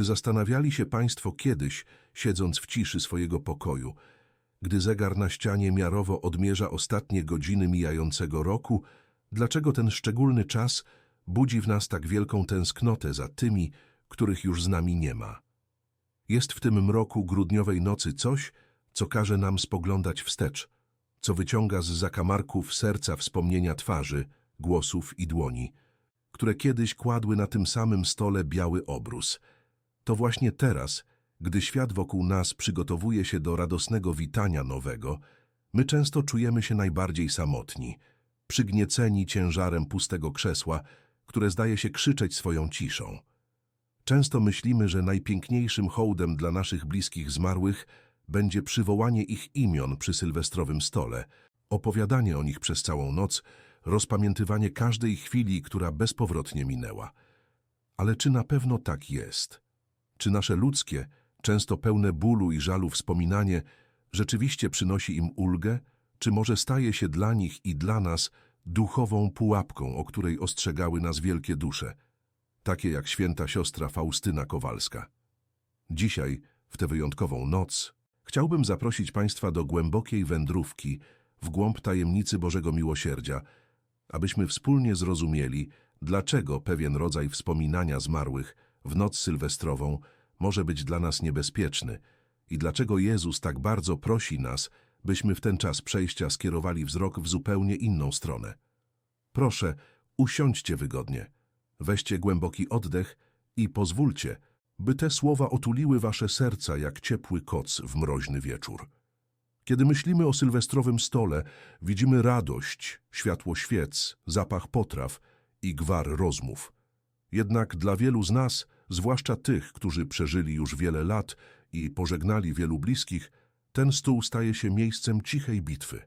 Czy zastanawiali się Państwo kiedyś, siedząc w ciszy swojego pokoju, gdy zegar na ścianie miarowo odmierza ostatnie godziny mijającego roku, dlaczego ten szczególny czas budzi w nas tak wielką tęsknotę za tymi, których już z nami nie ma? Jest w tym mroku grudniowej nocy coś, co każe nam spoglądać wstecz, co wyciąga z zakamarków serca wspomnienia twarzy, głosów i dłoni, które kiedyś kładły na tym samym stole biały obrus. To właśnie teraz, gdy świat wokół nas przygotowuje się do radosnego witania nowego, my często czujemy się najbardziej samotni, przygnieceni ciężarem pustego krzesła, które zdaje się krzyczeć swoją ciszą. Często myślimy, że najpiękniejszym hołdem dla naszych bliskich zmarłych będzie przywołanie ich imion przy sylwestrowym stole, opowiadanie o nich przez całą noc, rozpamiętywanie każdej chwili, która bezpowrotnie minęła. Ale czy na pewno tak jest? Czy nasze ludzkie, często pełne bólu i żalu wspominanie rzeczywiście przynosi im ulgę, czy może staje się dla nich i dla nas duchową pułapką, o której ostrzegały nas wielkie dusze, takie jak święta siostra Faustyna Kowalska? Dzisiaj, w tę wyjątkową noc, chciałbym zaprosić Państwa do głębokiej wędrówki w głąb tajemnicy Bożego Miłosierdzia, abyśmy wspólnie zrozumieli, dlaczego pewien rodzaj wspominania zmarłych w noc sylwestrową może być dla nas niebezpieczny i dlaczego Jezus tak bardzo prosi nas, byśmy w ten czas przejścia skierowali wzrok w zupełnie inną stronę. Proszę, usiądźcie wygodnie, weźcie głęboki oddech i pozwólcie, by te słowa otuliły wasze serca jak ciepły koc w mroźny wieczór. Kiedy myślimy o sylwestrowym stole, widzimy radość, światło świec, zapach potraw i gwar rozmów. Jednak dla wielu z nas, zwłaszcza tych, którzy przeżyli już wiele lat i pożegnali wielu bliskich, ten stół staje się miejscem cichej bitwy.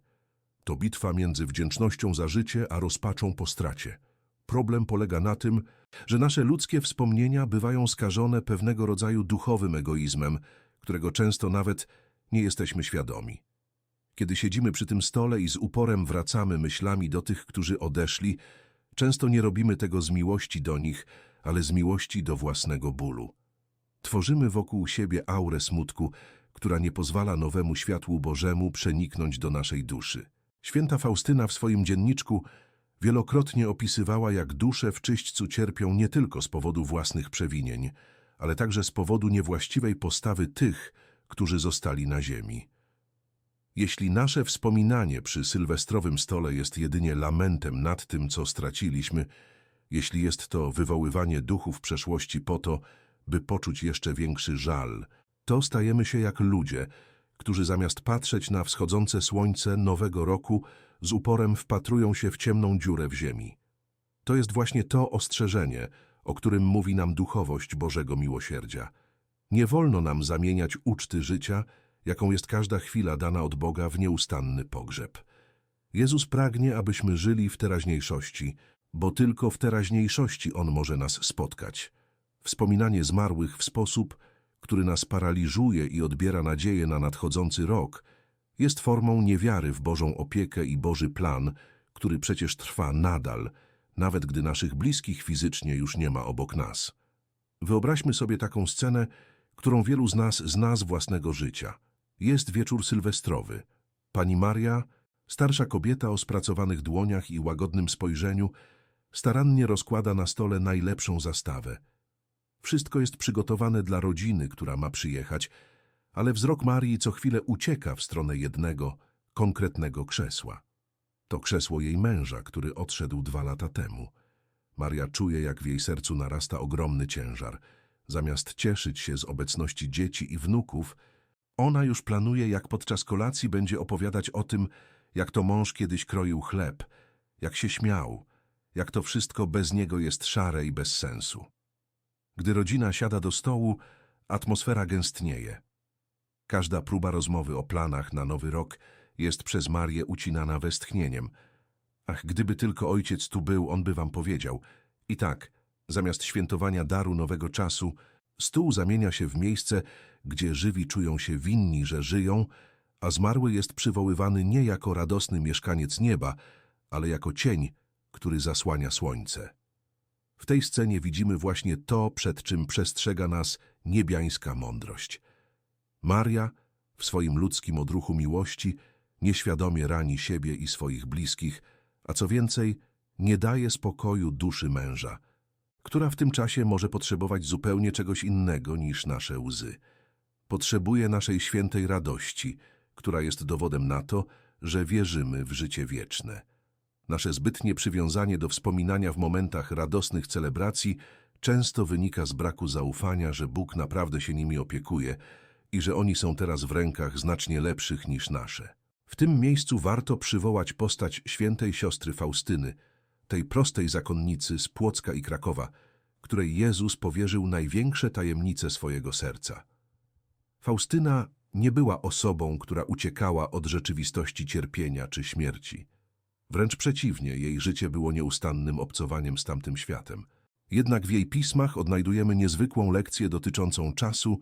To bitwa między wdzięcznością za życie a rozpaczą po stracie. Problem polega na tym, że nasze ludzkie wspomnienia bywają skażone pewnego rodzaju duchowym egoizmem, którego często nawet nie jesteśmy świadomi. Kiedy siedzimy przy tym stole i z uporem wracamy myślami do tych, którzy odeszli, często nie robimy tego z miłości do nich, ale z miłości do własnego bólu. Tworzymy wokół siebie aurę smutku, która nie pozwala nowemu światłu Bożemu przeniknąć do naszej duszy. Święta Faustyna w swoim dzienniczku wielokrotnie opisywała, jak dusze w czyśćcu cierpią nie tylko z powodu własnych przewinień, ale także z powodu niewłaściwej postawy tych, którzy zostali na ziemi. Jeśli nasze wspominanie przy sylwestrowym stole jest jedynie lamentem nad tym, co straciliśmy, jeśli jest to wywoływanie duchów przeszłości po to, by poczuć jeszcze większy żal, to stajemy się jak ludzie, którzy zamiast patrzeć na wschodzące słońce nowego roku, z uporem wpatrują się w ciemną dziurę w ziemi. To jest właśnie to ostrzeżenie, o którym mówi nam duchowość Bożego Miłosierdzia. Nie wolno nam zamieniać uczty życia, jaką jest każda chwila dana od Boga w nieustanny pogrzeb. Jezus pragnie, abyśmy żyli w teraźniejszości, bo tylko w teraźniejszości On może nas spotkać. Wspominanie zmarłych w sposób, który nas paraliżuje i odbiera nadzieję na nadchodzący rok, jest formą niewiary w Bożą opiekę i Boży plan, który przecież trwa nadal, nawet gdy naszych bliskich fizycznie już nie ma obok nas. Wyobraźmy sobie taką scenę, którą wielu z nas zna z własnego życia. Jest wieczór sylwestrowy. Pani Maria, starsza kobieta o spracowanych dłoniach i łagodnym spojrzeniu, starannie rozkłada na stole najlepszą zastawę. Wszystko jest przygotowane dla rodziny, która ma przyjechać, ale wzrok Marii co chwilę ucieka w stronę jednego, konkretnego krzesła. To krzesło jej męża, który odszedł dwa lata temu. Maria czuje, jak w jej sercu narasta ogromny ciężar. Zamiast cieszyć się z obecności dzieci i wnuków, ona już planuje, jak podczas kolacji będzie opowiadać o tym, jak to mąż kiedyś kroił chleb, jak się śmiał, jak to wszystko bez niego jest szare i bez sensu. Gdy rodzina siada do stołu, atmosfera gęstnieje. Każda próba rozmowy o planach na nowy rok jest przez Marię ucinana westchnieniem. Ach, gdyby tylko ojciec tu był, on by wam powiedział. I tak, zamiast świętowania daru nowego czasu, stół zamienia się w miejsce, gdzie żywi czują się winni, że żyją, a zmarły jest przywoływany nie jako radosny mieszkaniec nieba, ale jako cień, który zasłania słońce. W tej scenie widzimy właśnie to, przed czym przestrzega nas niebiańska mądrość. Maria, w swoim ludzkim odruchu miłości, nieświadomie rani siebie i swoich bliskich, a co więcej, nie daje spokoju duszy męża, która w tym czasie może potrzebować zupełnie czegoś innego niż nasze łzy. Potrzebuje naszej świętej radości, która jest dowodem na to, że wierzymy w życie wieczne. Nasze zbytnie przywiązanie do wspominania w momentach radosnych celebracji często wynika z braku zaufania, że Bóg naprawdę się nimi opiekuje i że oni są teraz w rękach znacznie lepszych niż nasze. W tym miejscu warto przywołać postać świętej siostry Faustyny, tej prostej zakonnicy z Płocka i Krakowa, której Jezus powierzył największe tajemnice swojego serca. Faustyna nie była osobą, która uciekała od rzeczywistości cierpienia czy śmierci. Wręcz przeciwnie, jej życie było nieustannym obcowaniem z tamtym światem. Jednak w jej pismach odnajdujemy niezwykłą lekcję dotyczącą czasu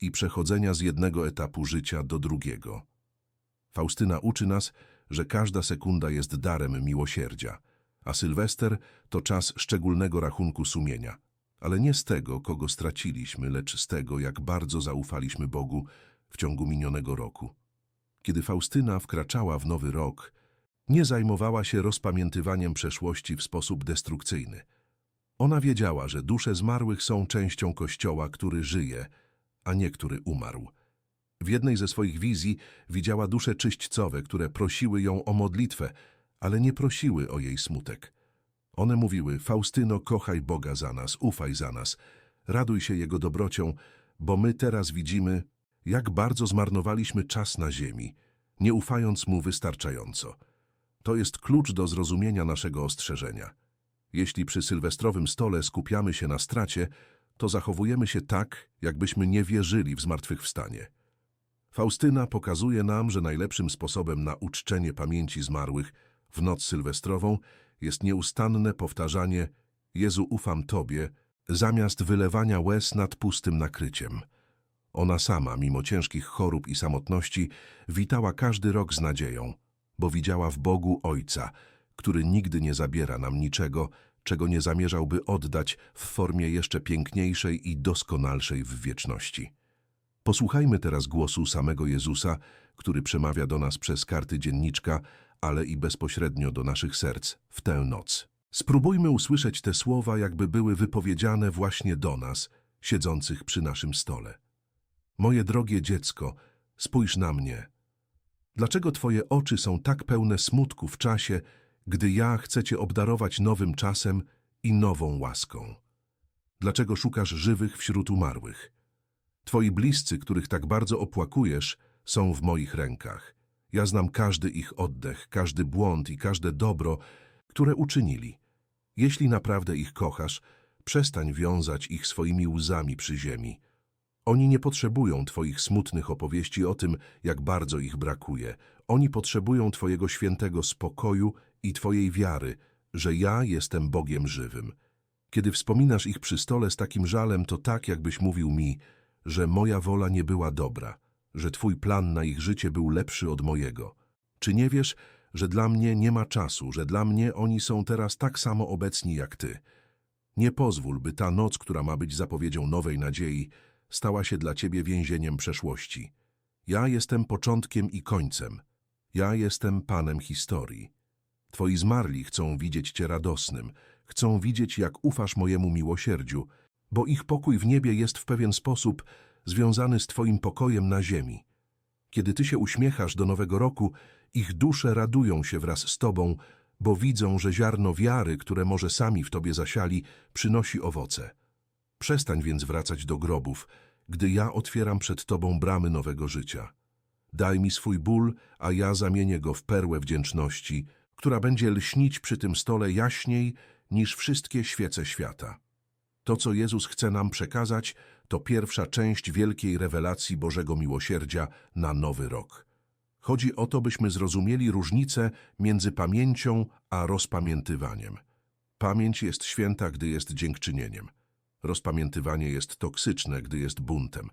i przechodzenia z jednego etapu życia do drugiego. Faustyna uczy nas, że każda sekunda jest darem miłosierdzia, a Sylwester to czas szczególnego rachunku sumienia. Ale nie z tego, kogo straciliśmy, lecz z tego, jak bardzo zaufaliśmy Bogu w ciągu minionego roku. Kiedy Faustyna wkraczała w nowy rok, nie zajmowała się rozpamiętywaniem przeszłości w sposób destrukcyjny. Ona wiedziała, że dusze zmarłych są częścią Kościoła, który żyje, a nie który umarł. W jednej ze swoich wizji widziała dusze czyśćcowe, które prosiły ją o modlitwę, ale nie prosiły o jej smutek. One mówiły, Faustyno, kochaj Boga za nas, ufaj za nas, raduj się Jego dobrocią, bo my teraz widzimy, jak bardzo zmarnowaliśmy czas na ziemi, nie ufając Mu wystarczająco. To jest klucz do zrozumienia naszego ostrzeżenia. Jeśli przy sylwestrowym stole skupiamy się na stracie, to zachowujemy się tak, jakbyśmy nie wierzyli w zmartwychwstanie. Faustyna pokazuje nam, że najlepszym sposobem na uczczenie pamięci zmarłych w noc sylwestrową jest nieustanne powtarzanie Jezu, ufam Tobie, zamiast wylewania łez nad pustym nakryciem. Ona sama, mimo ciężkich chorób i samotności, witała każdy rok z nadzieją, bo widziała w Bogu Ojca, który nigdy nie zabiera nam niczego, czego nie zamierzałby oddać w formie jeszcze piękniejszej i doskonalszej w wieczności. Posłuchajmy teraz głosu samego Jezusa, który przemawia do nas przez karty dzienniczka, ale i bezpośrednio do naszych serc w tę noc. Spróbujmy usłyszeć te słowa, jakby były wypowiedziane właśnie do nas, siedzących przy naszym stole. Moje drogie dziecko, spójrz na mnie. Dlaczego twoje oczy są tak pełne smutku w czasie, gdy ja chcę cię obdarować nowym czasem i nową łaską? Dlaczego szukasz żywych wśród umarłych? Twoi bliscy, których tak bardzo opłakujesz, są w moich rękach. Ja znam każdy ich oddech, każdy błąd i każde dobro, które uczynili. Jeśli naprawdę ich kochasz, przestań wiązać ich swoimi łzami przy ziemi. Oni nie potrzebują Twoich smutnych opowieści o tym, jak bardzo ich brakuje. Oni potrzebują Twojego świętego spokoju i Twojej wiary, że ja jestem Bogiem żywym. Kiedy wspominasz ich przy stole z takim żalem, to tak, jakbyś mówił mi, że moja wola nie była dobra, że Twój plan na ich życie był lepszy od mojego. Czy nie wiesz, że dla mnie nie ma czasu, że dla mnie oni są teraz tak samo obecni jak Ty? Nie pozwól, by ta noc, która ma być zapowiedzią nowej nadziei, stała się dla Ciebie więzieniem przeszłości. Ja jestem początkiem i końcem. Ja jestem Panem historii. Twoi zmarli chcą widzieć Cię radosnym, chcą widzieć, jak ufasz mojemu miłosierdziu, bo ich pokój w niebie jest w pewien sposób związany z Twoim pokojem na ziemi. Kiedy Ty się uśmiechasz do nowego roku, ich dusze radują się wraz z Tobą, bo widzą, że ziarno wiary, które może sami w Tobie zasiali, przynosi owoce. Przestań więc wracać do grobów, gdy ja otwieram przed Tobą bramy nowego życia. Daj mi swój ból, a ja zamienię go w perłę wdzięczności, która będzie lśnić przy tym stole jaśniej niż wszystkie świece świata. To, co Jezus chce nam przekazać, to pierwsza część wielkiej rewelacji Bożego Miłosierdzia na nowy rok. Chodzi o to, byśmy zrozumieli różnicę między pamięcią a rozpamiętywaniem. Pamięć jest święta, gdy jest dziękczynieniem. Rozpamiętywanie jest toksyczne, gdy jest buntem.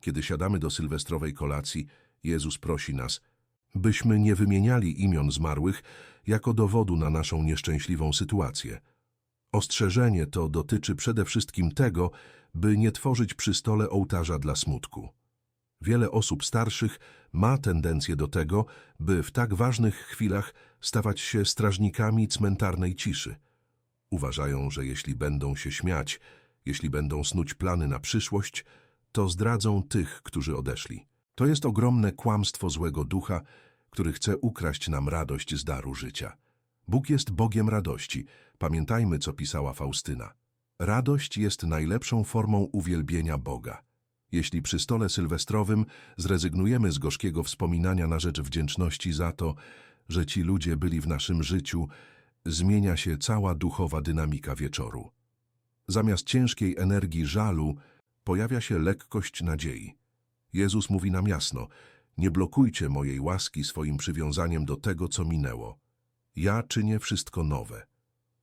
Kiedy siadamy do sylwestrowej kolacji, Jezus prosi nas, byśmy nie wymieniali imion zmarłych jako dowodu na naszą nieszczęśliwą sytuację. Ostrzeżenie to dotyczy przede wszystkim tego, by nie tworzyć przy stole ołtarza dla smutku. Wiele osób starszych ma tendencję do tego, by w tak ważnych chwilach stawać się strażnikami cmentarnej ciszy. Uważają, że jeśli będą się śmiać, jeśli będą snuć plany na przyszłość, to zdradzą tych, którzy odeszli. To jest ogromne kłamstwo złego ducha, który chce ukraść nam radość z daru życia. Bóg jest Bogiem radości. Pamiętajmy, co pisała Faustyna. Radość jest najlepszą formą uwielbienia Boga. Jeśli przy stole sylwestrowym zrezygnujemy z gorzkiego wspominania na rzecz wdzięczności za to, że ci ludzie byli w naszym życiu, zmienia się cała duchowa dynamika wieczoru. Zamiast ciężkiej energii żalu pojawia się lekkość nadziei. Jezus mówi nam jasno, nie blokujcie mojej łaski swoim przywiązaniem do tego, co minęło. Ja czynię wszystko nowe.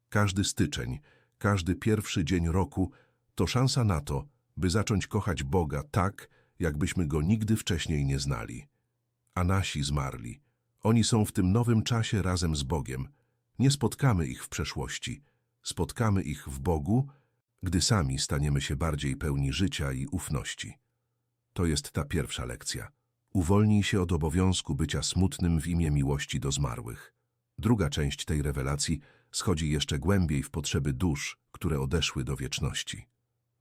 Każdy styczeń, każdy pierwszy dzień roku to szansa na to, by zacząć kochać Boga tak, jakbyśmy Go nigdy wcześniej nie znali. A nasi zmarli. Oni są w tym nowym czasie razem z Bogiem. Nie spotkamy ich w przeszłości. Spotkamy ich w Bogu, gdy sami staniemy się bardziej pełni życia i ufności. To jest ta pierwsza lekcja. Uwolnij się od obowiązku bycia smutnym w imię miłości do zmarłych. Druga część tej rewelacji schodzi jeszcze głębiej w potrzeby dusz, które odeszły do wieczności.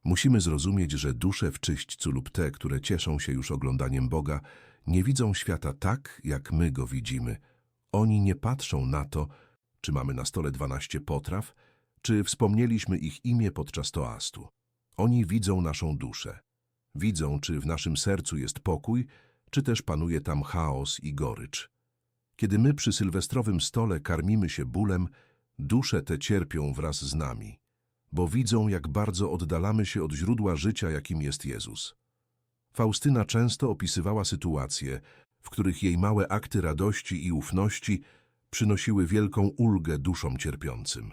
Musimy zrozumieć, że dusze w czyśćcu lub te, które cieszą się już oglądaniem Boga, nie widzą świata tak, jak my go widzimy. Oni nie patrzą na to, czy mamy na stole dwanaście potraw, czy wspomnieliśmy ich imię podczas toastu. Oni widzą naszą duszę. Widzą, czy w naszym sercu jest pokój, czy też panuje tam chaos i gorycz. Kiedy my przy sylwestrowym stole karmimy się bólem, dusze te cierpią wraz z nami, bo widzą, jak bardzo oddalamy się od źródła życia, jakim jest Jezus. Faustyna często opisywała sytuacje, w których jej małe akty radości i ufności przynosiły wielką ulgę duszom cierpiącym.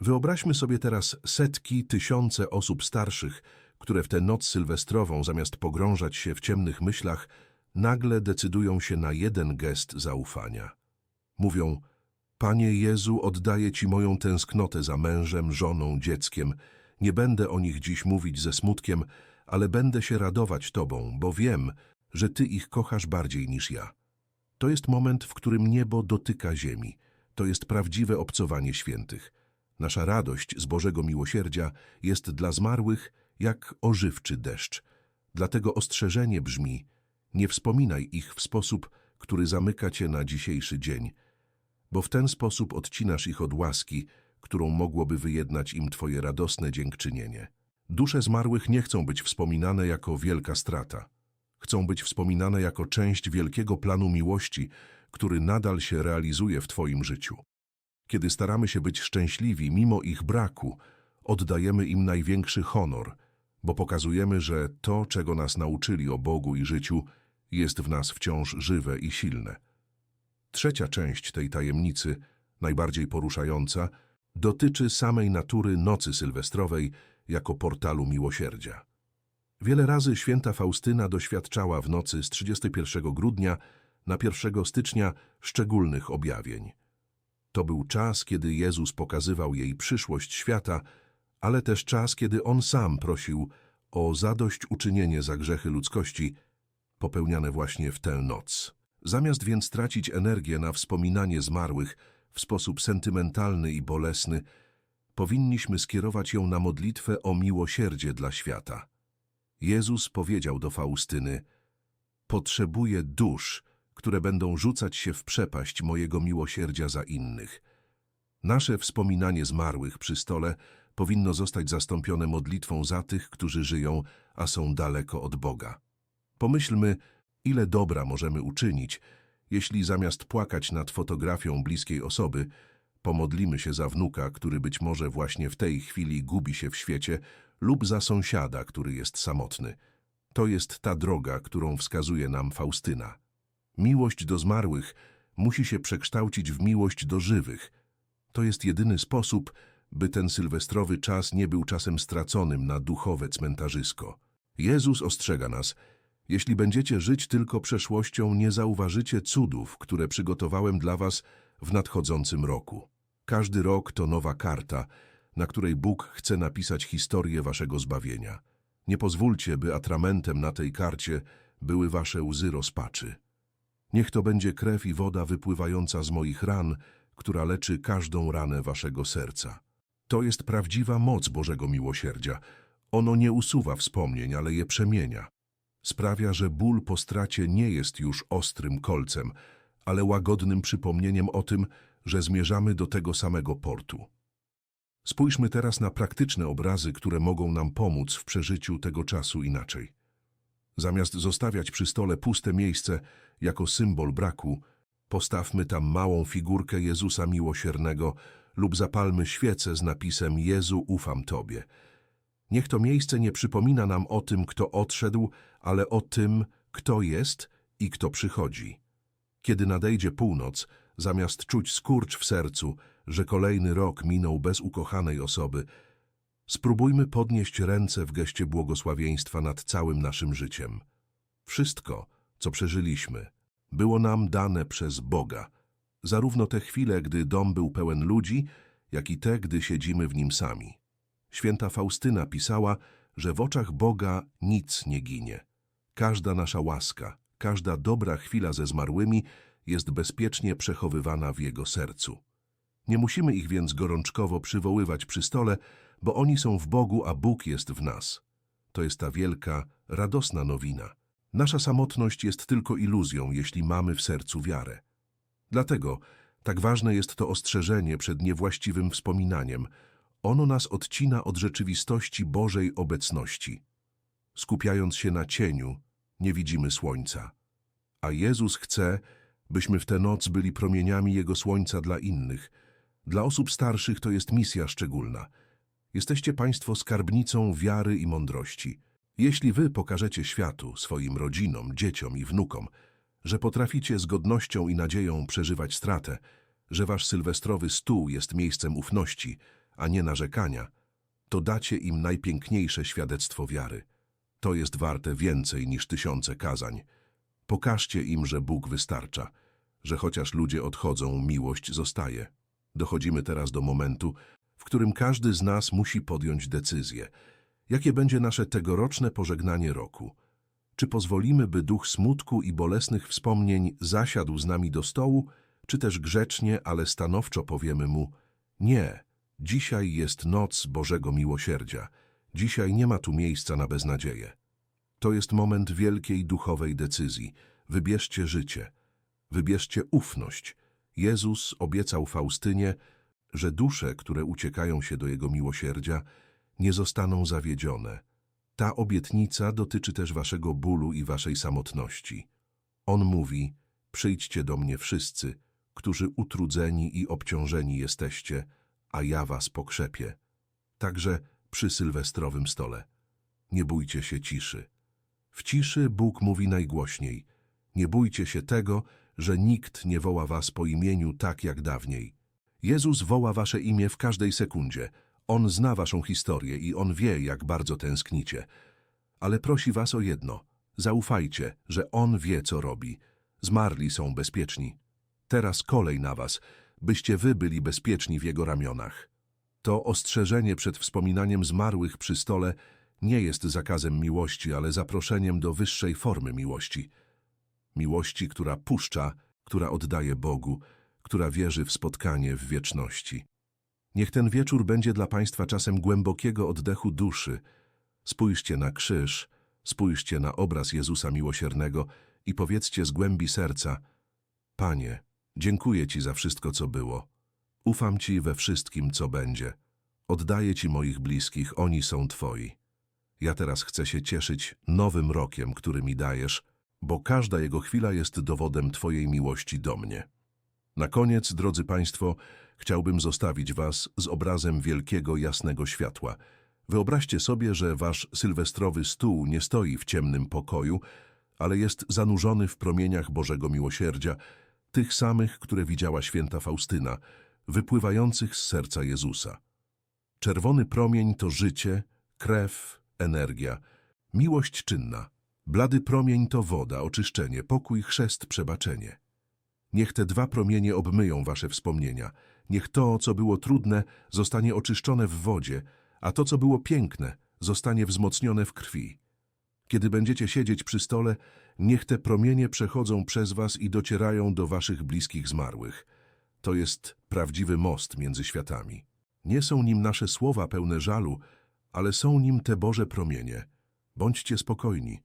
Wyobraźmy sobie teraz setki, tysiące osób starszych, które w tę noc sylwestrową, zamiast pogrążać się w ciemnych myślach, nagle decydują się na jeden gest zaufania. Mówią, Panie Jezu, oddaję Ci moją tęsknotę za mężem, żoną, dzieckiem. Nie będę o nich dziś mówić ze smutkiem, ale będę się radować Tobą, bo wiem, że Ty ich kochasz bardziej niż ja. To jest moment, w którym niebo dotyka ziemi. To jest prawdziwe obcowanie świętych. Nasza radość z Bożego miłosierdzia jest dla zmarłych jak ożywczy deszcz. Dlatego ostrzeżenie brzmi, nie wspominaj ich w sposób, który zamyka cię na dzisiejszy dzień, bo w ten sposób odcinasz ich od łaski, którą mogłoby wyjednać im twoje radosne dziękczynienie. Dusze zmarłych nie chcą być wspominane jako wielka strata. Chcą być wspominane jako część wielkiego planu miłości, który nadal się realizuje w twoim życiu. Kiedy staramy się być szczęśliwi mimo ich braku, oddajemy im największy honor, bo pokazujemy, że to, czego nas nauczyli o Bogu i życiu, jest w nas wciąż żywe i silne. Trzecia część tej tajemnicy, najbardziej poruszająca, dotyczy samej natury nocy sylwestrowej jako portalu miłosierdzia. Wiele razy święta Faustyna doświadczała w nocy z 31 grudnia na 1 stycznia szczególnych objawień. To był czas, kiedy Jezus pokazywał jej przyszłość świata, ale też czas, kiedy On sam prosił o zadośćuczynienie za grzechy ludzkości popełniane właśnie w tę noc. Zamiast więc tracić energię na wspominanie zmarłych w sposób sentymentalny i bolesny, powinniśmy skierować ją na modlitwę o miłosierdzie dla świata. Jezus powiedział do Faustyny, potrzebuję dusz, które będą rzucać się w przepaść mojego miłosierdzia za innych. Nasze wspominanie zmarłych przy stole powinno zostać zastąpione modlitwą za tych, którzy żyją, a są daleko od Boga. Pomyślmy, ile dobra możemy uczynić, jeśli zamiast płakać nad fotografią bliskiej osoby, pomodlimy się za wnuka, który być może właśnie w tej chwili gubi się w świecie, lub za sąsiada, który jest samotny. To jest ta droga, którą wskazuje nam Faustyna. Miłość do zmarłych musi się przekształcić w miłość do żywych. To jest jedyny sposób, by ten sylwestrowy czas nie był czasem straconym na duchowe cmentarzysko. Jezus ostrzega nas, jeśli będziecie żyć tylko przeszłością, nie zauważycie cudów, które przygotowałem dla was w nadchodzącym roku. Każdy rok to nowa karta, na której Bóg chce napisać historię waszego zbawienia. Nie pozwólcie, by atramentem na tej karcie były wasze łzy rozpaczy. Niech to będzie krew i woda wypływająca z moich ran, która leczy każdą ranę waszego serca. To jest prawdziwa moc Bożego miłosierdzia. Ono nie usuwa wspomnień, ale je przemienia. Sprawia, że ból po stracie nie jest już ostrym kolcem, ale łagodnym przypomnieniem o tym, że zmierzamy do tego samego portu. Spójrzmy teraz na praktyczne obrazy, które mogą nam pomóc w przeżyciu tego czasu inaczej. Zamiast zostawiać przy stole puste miejsce jako symbol braku, postawmy tam małą figurkę Jezusa Miłosiernego lub zapalmy świecę z napisem Jezu, ufam Tobie. Niech to miejsce nie przypomina nam o tym, kto odszedł, ale o tym, kto jest i kto przychodzi. Kiedy nadejdzie północ, zamiast czuć skurcz w sercu, że kolejny rok minął bez ukochanej osoby, spróbujmy podnieść ręce w geście błogosławieństwa nad całym naszym życiem. Wszystko, co przeżyliśmy, było nam dane przez Boga, zarówno te chwile, gdy dom był pełen ludzi, jak i te, gdy siedzimy w nim sami. Święta Faustyna pisała, że w oczach Boga nic nie ginie. Każda nasza łaska, każda dobra chwila ze zmarłymi jest bezpiecznie przechowywana w Jego sercu. Nie musimy ich więc gorączkowo przywoływać przy stole, bo oni są w Bogu, a Bóg jest w nas. To jest ta wielka, radosna nowina. Nasza samotność jest tylko iluzją, jeśli mamy w sercu wiarę. Dlatego tak ważne jest to ostrzeżenie przed niewłaściwym wspominaniem. Ono nas odcina od rzeczywistości Bożej obecności. Skupiając się na cieniu, nie widzimy słońca. A Jezus chce, byśmy w tę noc byli promieniami Jego słońca dla innych. Dla osób starszych to jest misja szczególna. Jesteście Państwo skarbnicą wiary i mądrości. Jeśli Wy pokażecie światu, swoim rodzinom, dzieciom i wnukom, że potraficie z godnością i nadzieją przeżywać stratę, że Wasz sylwestrowy stół jest miejscem ufności, a nie narzekania, to dacie im najpiękniejsze świadectwo wiary. To jest warte więcej niż tysiące kazań. Pokażcie im, że Bóg wystarcza, że chociaż ludzie odchodzą, miłość zostaje. Dochodzimy teraz do momentu, w którym każdy z nas musi podjąć decyzję. Jakie będzie nasze tegoroczne pożegnanie roku? Czy pozwolimy, by duch smutku i bolesnych wspomnień zasiadł z nami do stołu, czy też grzecznie, ale stanowczo powiemy mu nie, dzisiaj jest noc Bożego Miłosierdzia, dzisiaj nie ma tu miejsca na beznadzieję. To jest moment wielkiej duchowej decyzji. Wybierzcie życie, wybierzcie ufność. Jezus obiecał Faustynie, że dusze, które uciekają się do Jego miłosierdzia, nie zostaną zawiedzione. Ta obietnica dotyczy też waszego bólu i waszej samotności. On mówi, przyjdźcie do mnie wszyscy, którzy utrudzeni i obciążeni jesteście, a ja was pokrzepię. Także przy sylwestrowym stole. Nie bójcie się ciszy. W ciszy Bóg mówi najgłośniej. Nie bójcie się tego, że nikt nie woła was po imieniu tak jak dawniej. Jezus woła wasze imię w każdej sekundzie. On zna waszą historię i On wie, jak bardzo tęsknicie. Ale prosi was o jedno. Zaufajcie, że On wie, co robi. Zmarli są bezpieczni. Teraz kolej na was, byście wy byli bezpieczni w Jego ramionach. To ostrzeżenie przed wspominaniem zmarłych przy stole nie jest zakazem miłości, ale zaproszeniem do wyższej formy miłości. Miłości, która puszcza, która oddaje Bogu, która wierzy w spotkanie w wieczności. Niech ten wieczór będzie dla Państwa czasem głębokiego oddechu duszy. Spójrzcie na krzyż, spójrzcie na obraz Jezusa Miłosiernego i powiedzcie z głębi serca Panie, dziękuję Ci za wszystko, co było. Ufam Ci we wszystkim, co będzie. Oddaję Ci moich bliskich, oni są Twoi. Ja teraz chcę się cieszyć nowym rokiem, który mi dajesz, bo każda jego chwila jest dowodem Twojej miłości do mnie. Na koniec, drodzy Państwo, chciałbym zostawić Was z obrazem wielkiego, jasnego światła. Wyobraźcie sobie, że Wasz sylwestrowy stół nie stoi w ciemnym pokoju, ale jest zanurzony w promieniach Bożego Miłosierdzia, tych samych, które widziała święta Faustyna, wypływających z serca Jezusa. Czerwony promień to życie, krew, energia, miłość czynna. Blady promień to woda, oczyszczenie, pokój, chrzest, przebaczenie. Niech te dwa promienie obmyją wasze wspomnienia. Niech to, co było trudne, zostanie oczyszczone w wodzie, a to, co było piękne, zostanie wzmocnione w krwi. Kiedy będziecie siedzieć przy stole, niech te promienie przechodzą przez was i docierają do waszych bliskich zmarłych. To jest prawdziwy most między światami. Nie są nim nasze słowa pełne żalu, ale są nim te Boże promienie. Bądźcie spokojni.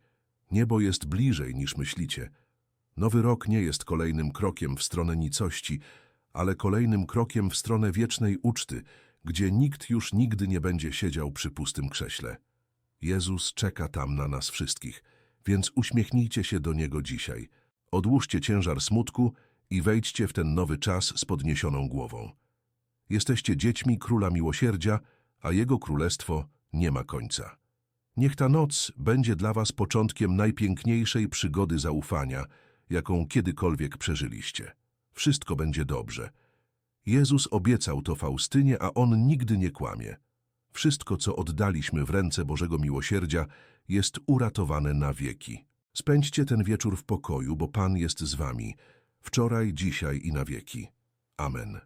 Niebo jest bliżej niż myślicie. Nowy rok nie jest kolejnym krokiem w stronę nicości, ale kolejnym krokiem w stronę wiecznej uczty, gdzie nikt już nigdy nie będzie siedział przy pustym krześle. Jezus czeka tam na nas wszystkich, więc uśmiechnijcie się do Niego dzisiaj. Odłóżcie ciężar smutku i wejdźcie w ten nowy czas z podniesioną głową. Jesteście dziećmi Króla Miłosierdzia, a Jego Królestwo nie ma końca. Niech ta noc będzie dla was początkiem najpiękniejszej przygody zaufania, jaką kiedykolwiek przeżyliście. Wszystko będzie dobrze. Jezus obiecał to Faustynie, a On nigdy nie kłamie. Wszystko, co oddaliśmy w ręce Bożego Miłosierdzia, jest uratowane na wieki. Spędźcie ten wieczór w pokoju, bo Pan jest z wami, wczoraj, dzisiaj i na wieki. Amen.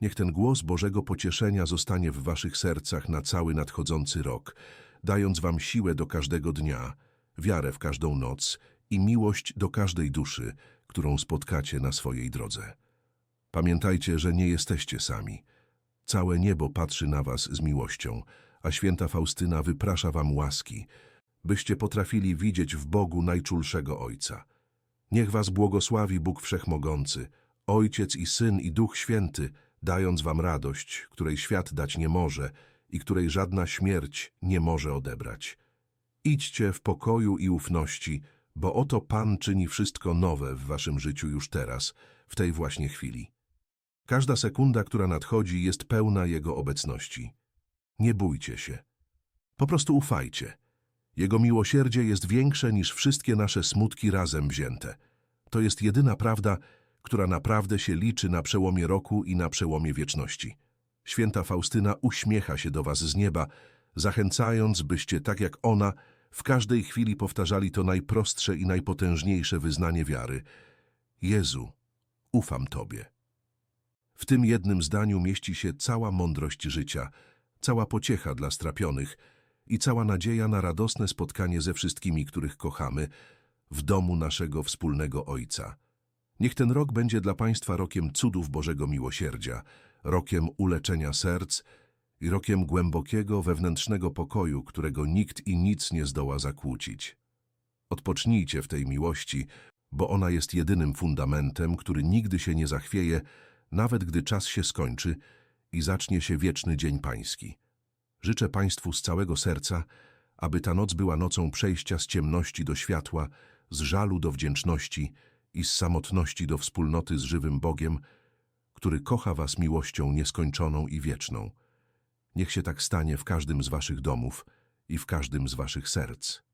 Niech ten głos Bożego pocieszenia zostanie w waszych sercach na cały nadchodzący rok, dając wam siłę do każdego dnia, wiarę w każdą noc i miłość do każdej duszy, którą spotkacie na swojej drodze. Pamiętajcie, że nie jesteście sami. Całe niebo patrzy na was z miłością, a święta Faustyna wyprasza wam łaski, byście potrafili widzieć w Bogu najczulszego Ojca. Niech was błogosławi Bóg Wszechmogący, Ojciec i Syn i Duch Święty, dając wam radość, której świat dać nie może i której żadna śmierć nie może odebrać. Idźcie w pokoju i ufności, bo oto Pan czyni wszystko nowe w waszym życiu już teraz, w tej właśnie chwili. Każda sekunda, która nadchodzi, jest pełna Jego obecności. Nie bójcie się. Po prostu ufajcie. Jego miłosierdzie jest większe niż wszystkie nasze smutki razem wzięte. To jest jedyna prawda, która naprawdę się liczy na przełomie roku i na przełomie wieczności. Święta Faustyna uśmiecha się do was z nieba, zachęcając, byście tak jak ona w każdej chwili powtarzali to najprostsze i najpotężniejsze wyznanie wiary. Jezu, ufam Tobie. W tym jednym zdaniu mieści się cała mądrość życia, cała pociecha dla strapionych i cała nadzieja na radosne spotkanie ze wszystkimi, których kochamy, w domu naszego wspólnego Ojca. Niech ten rok będzie dla Państwa rokiem cudów Bożego Miłosierdzia, rokiem uleczenia serc i rokiem głębokiego wewnętrznego pokoju, którego nikt i nic nie zdoła zakłócić. Odpocznijcie w tej miłości, bo ona jest jedynym fundamentem, który nigdy się nie zachwieje, nawet gdy czas się skończy i zacznie się wieczny Dzień Pański. Życzę Państwu z całego serca, aby ta noc była nocą przejścia z ciemności do światła, z żalu do wdzięczności i z samotności do wspólnoty z żywym Bogiem, który kocha Was miłością nieskończoną i wieczną. Niech się tak stanie w każdym z Waszych domów i w każdym z Waszych serc.